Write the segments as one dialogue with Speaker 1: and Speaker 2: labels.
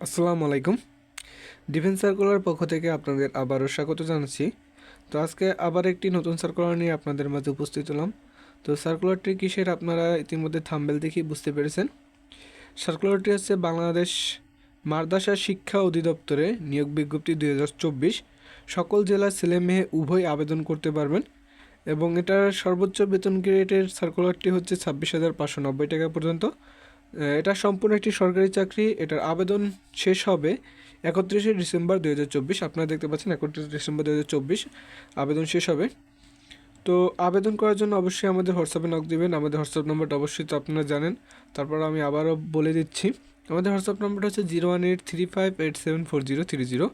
Speaker 1: আসসালামু আলাইকুম। Defence circular পক্ষ থেকে আপনাদের আবারও স্বাগত জানাচ্ছি। তো আজকে আবার একটি নতুন সার্কুলার নিয়ে আপনাদের মাঝে উপস্থিত হলাম। তো সার্কুলারটি কিসের আপনারা ইতিমধ্যে থাম্বেল দেখি বুঝতে পেরেছেন। সার্কুলারটি হচ্ছে বাংলাদেশ মাদ্রাসা শিক্ষা অধিদপ্তরে নিয়োগ বিজ্ঞপ্তি দুই হাজার চব্বিশ। সকল জেলার ছেলে মেয়ে উভয় আবেদন করতে পারবেন এবং এটার সর্বোচ্চ বেতন গ্রেডের সার্কুলারটি হচ্ছে ছাব্বিশ হাজার পাঁচশো নব্বই টাকা পর্যন্ত। এটা সম্পূর্ণ একটি সরকারি চাকরি, এটার আবেদন শেষ হবে একত্রিশে ডিসেম্বর দু হাজার চব্বিশ। আপনারা দেখতে পাচ্ছেন একত্রিশে ডিসেম্বর দু হাজার চব্বিশ, আবেদন শেষ হবে। তো আবেদন করার জন্য অবশ্যই আমাদের হোয়াটসঅ্যাপে নক দেবেন, আমাদের হোয়াটসঅ্যাপ নম্বরটা অবশ্যই তো আপনারা জানেন। তারপর আমি আবারও বলে দিচ্ছি, আমাদের হোয়াটসঅ্যাপ নম্বরটা হচ্ছে zero one eight three five eight seven four zero three zero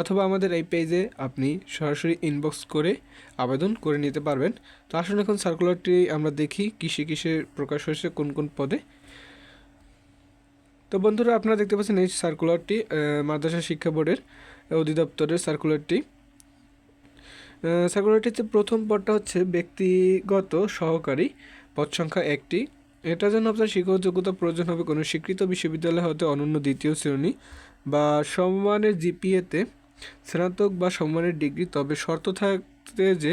Speaker 1: অথবা আমাদের এই পেজে আপনি সরাসরি ইনবক্স করে আবেদন করে নিতে পারবেন। তো আসুন এখন সার্কুলারটি আমরা দেখি, কিসে কিসে প্রকাশ হয়েছে, কোন কোন পদে। তো বন্ধুরা আপনারা দেখতে পাচ্ছেন এই সার্কুলারটি মাদ্রাসা শিক্ষা বোর্ডের অধিদপ্তরের সার্কুলারটি সার্কুলারটিতে প্রথম পদটা হচ্ছে ব্যক্তিগত সহকারী, পদ সংখ্যা একটি। এটার জন্য আপনার শিক্ষক যোগ্যতা প্রয়োজন হবে, কোনো স্বীকৃত বিশ্ববিদ্যালয় হতে অনন্য দ্বিতীয় শ্রেণি বা সম্মানের জিপিএতে স্নাতক বা সম্মানের ডিগ্রি, তবে শর্ত থাকতে যে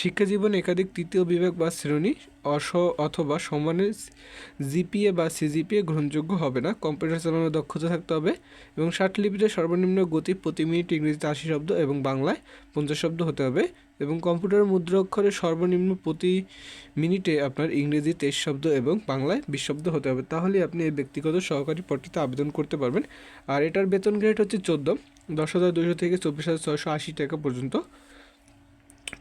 Speaker 1: শিক্ষা জীবনে একাধিক তৃতীয় বিভাগ বা শ্রেণি অস অথবা সমানের জিপিএ বা সিজিপিএ গ্রহণযোগ্য হবে না। কম্পিউটার চালানোর দক্ষতা থাকতে হবে এবং ষাট লিপিতে সর্বনিম্ন গতি প্রতি মিনিট ইংরেজিতে আশি শব্দ এবং বাংলায় পঞ্চাশ শব্দ হতে হবে এবং কম্পিউটার মুদ্রা অক্ষরে সর্বনিম্ন প্রতি মিনিটে আপনার ইংরেজি তেইশ শব্দ এবং বাংলায় বিশ শব্দ হতে হবে। তাহলে আপনি এই ব্যক্তিগত সহকারী পদটিতে আবেদন করতে পারবেন। আর এটার বেতন গ্রেড হচ্ছে চোদ্দ। দশ হাজার দুশো থেকে চব্বিশ হাজার ছয়শো আশি টাকা পর্যন্ত।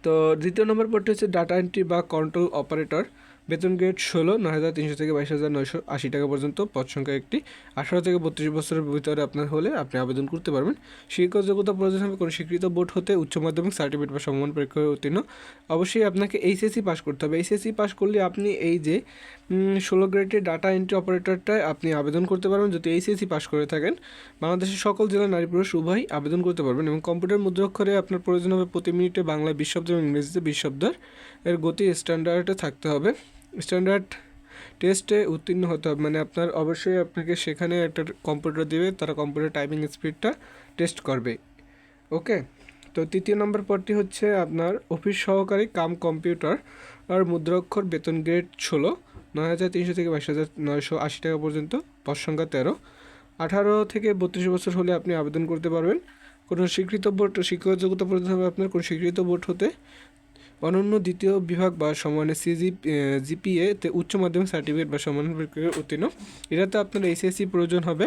Speaker 1: তো দ্বিতীয় নম্বর পদটি হচ্ছে ডাটা এন্ট্রি বা কন্ট্রোল অপারেটর বেতন গ্রেড ষোলো, নয় হাজার তিনশো থেকে বাইশ হাজার নয়শো আশি টাকা পর্যন্ত পদ সংখ্যা একটি। আঠারো থেকে বত্রিশ বছরের ভিতরে আপনার হলে আপনি আবেদন করতে পারবেন। শিক্ষক যোগ্যতা প্রয়োজন হবে কোনো স্বীকৃত বোর্ড হতে উচ্চ মাধ্যমিক সার্টিফিকেট বা সমমান পরীক্ষায় উত্তীর্ণ। অবশ্যই আপনাকে এইচএসসি পাস করতে হবে। এইচএসসি পাস করলে আপনি এই যে ষোলো গ্রেডের ডাটা এন্ট্রি অপারেটরটায় আপনি আবেদন করতে পারবেন। যদি এইচএসসি পাস করে থাকেন, বাংলাদেশের সকল জেলার নারী পুরুষ উভয়ই আবেদন করতে পারবেন এবং কম্পিউটার মুদ্রাক্ষরে আপনার প্রয়োজন হবে প্রতি মিনিটে বাংলায় বিশ শব্দ এবং ইংরেজিতে বিশ শব্দের এর গতি স্ট্যান্ডার্ডে থাকতে হবে। স্ট্যান্ডার্ড টেস্টে উত্তীর্ণ হতে হবে। মানে আপনার অবশ্যই আপনাকে সেখানে একটা কম্পিউটার দেবে, তারা কম্পিউটার টাইপিং স্পিডটা টেস্ট করবে। ওকে তো তৃতীয় নম্বর পদটি হচ্ছে আপনার অফিস সহকারী কাম কম্পিউটার আর মুদ্রাক্ষর বেতন গ্রেড ষোলো, নয় হাজার তিনশো থেকে বাইশ হাজার নয়শো আশি টাকা পর্যন্ত, পদ সংখ্যা তেরো। আঠারো থেকে বত্রিশ বছর হলে আপনি আবেদন করতে পারবেন। কোনো স্বীকৃত বোর্ড শিক্ষক যোগ্যতা প্রয়োজন হবে আপনার, কোনো স্বীকৃত বোর্ড হতে অনন্য দ্বিতীয় বিভাগ বা সমানে সিজি জিপিএ তে উচ্চ মাধ্যমিক সার্টিফিকেট বা সমান পরীক্ষায় উত্তীর্ণ। এটাতে আপনার এইচএসসি প্রয়োজন হবে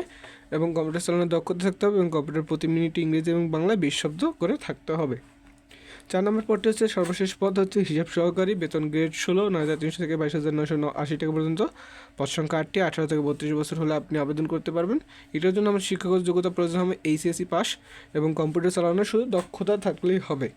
Speaker 1: এবং কম্পিউটার চালানোর দক্ষতা থাকতে হবে এবং কম্পিউটার প্রতি মিনিট ইংরেজি এবং বাংলায় বিশ শব্দ করে থাকতে হবে। চার নম্বর পদটি হচ্ছে সর্বশেষ পদ হচ্ছে হিসাব সহকারী, বেতন গ্রেড ষোলো, নয় হাজার তিনশো থেকে বাইশ হাজার নয়শো আশি টাকা পর্যন্ত। পদ সংখ্যা আটটি, আঠারো থেকে বত্রিশ বছর হলে আপনি আবেদন করতে পারবেন। এটার জন্য আমার শিক্ষাগত যোগ্যতা প্রয়োজন হবে এইচএসসি পাস এবং কম্পিউটার চালানোর শুধু দক্ষতা থাকলেই হবে।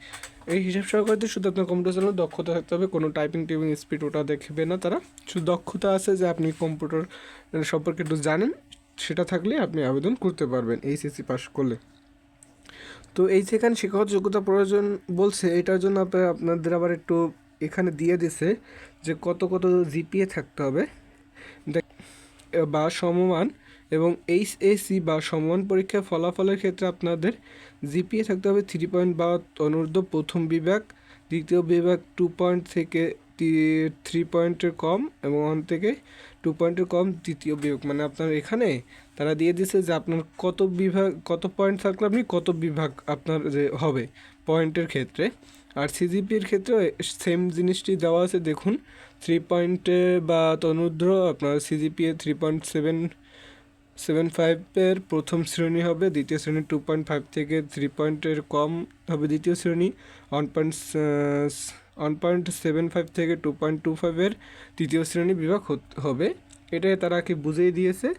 Speaker 1: এই হিসাব সহকারীতে শুধু আপনার কম্পিউটার চালানোর দক্ষতা থাকতে হবে, কোনো টাইপিং টিপিং স্পিড ওটা দেখবে না তারা। শুধু দক্ষতা আছে যে আপনি কম্পিউটার সম্পর্কে একটু জানেন, সেটা থাকলে আপনি আবেদন করতে পারবেন এইচএসসি পাস করলে। তো এই সেখানে শিক্ষাগত যোগ্যতা প্রয়োজন বলছে, এটার জন্য আপনাদের আবার একটু এখানে দিয়ে দিছে যে কত কত জিপিএ থাকতে হবে। দেখ- বা সমমান এবং এইচ এসি বা সমমান পরীক্ষার ফলাফলের ক্ষেত্রে আপনাদের জিপিএ থাকতে হবে থ্রি পয়েন্ট বা অনূর্ধ্ব প্রথম বিভাগ, দ্বিতীয় বিভাগ টু পয়েন্ট থেকে থ্রি পয়েন্টের কম এবং ওয়ান থেকে টু পয়েন্টের কম দ্বিতীয় বিভাগ। মানে আপনার এখানে তারা দিয়ে দিছে যে আপনার কত বিভাগ, কত পয়েন্ট থাকলে আপনি কত বিভাগ আপনার যে হবে পয়েন্টের ক্ষেত্রে। আর সিজিপির ক্ষেত্রে সেম জিনিসটি দেওয়া আছে। দেখুন থ্রি পয়েন্টে বা তনুদ্র আপনার CGPA three point seven seven ফাইভের প্রথম শ্রেণি হবে, দ্বিতীয় শ্রেণি টু পয়েন্ট ফাইভ থেকে থ্রি পয়েন্টের কম হবে দ্বিতীয় শ্রেণি one point one point seven five থেকে টু পয়েন্ট টু ফাইভের তৃতীয় শ্রেণি বিভাগ হবে। এটাই তারা কি বুঝিয়ে দিয়েছে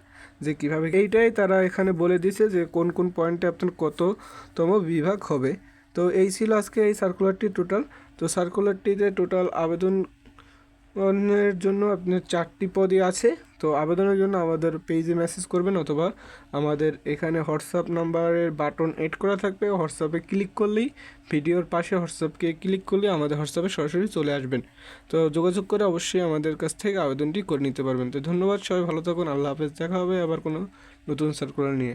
Speaker 1: যে কীভাবে এইটাই তারা এখানে বলে দিয়েছে যে কোন কোন পয়েন্টে আপনার কততম বিভাগ হবে। তো এই ছিল আজকে এই সার্কুলারটি টোটাল তো সার্কুলারটিতে টোটাল আবেদন এর জন্য আপনার চারটি পদই আছে। তো আবেদনের জন্য আমাদের পেজে মেসেজ করবেন অথবা আমাদের এখানে হোয়াটসঅ্যাপ নাম্বারের বাটন এড করা থাকবে। হোয়াটসঅ্যাপে ক্লিক করলেই, ভিডিওর পাশে হোয়াটসঅ্যাপকে ক্লিক করলেই আমাদের হোয়াটসঅ্যাপে সরাসরি চলে আসবেন। তো যোগাযোগ করে অবশ্যই আমাদের কাছ থেকে আবেদনটি করে নিতে পারবেন। তো ধন্যবাদ, সবাই ভালো থাকুন, আল্লাহ হাফেজ। দেখা হবে আবার কোনো নতুন সার্কুলার নিয়ে।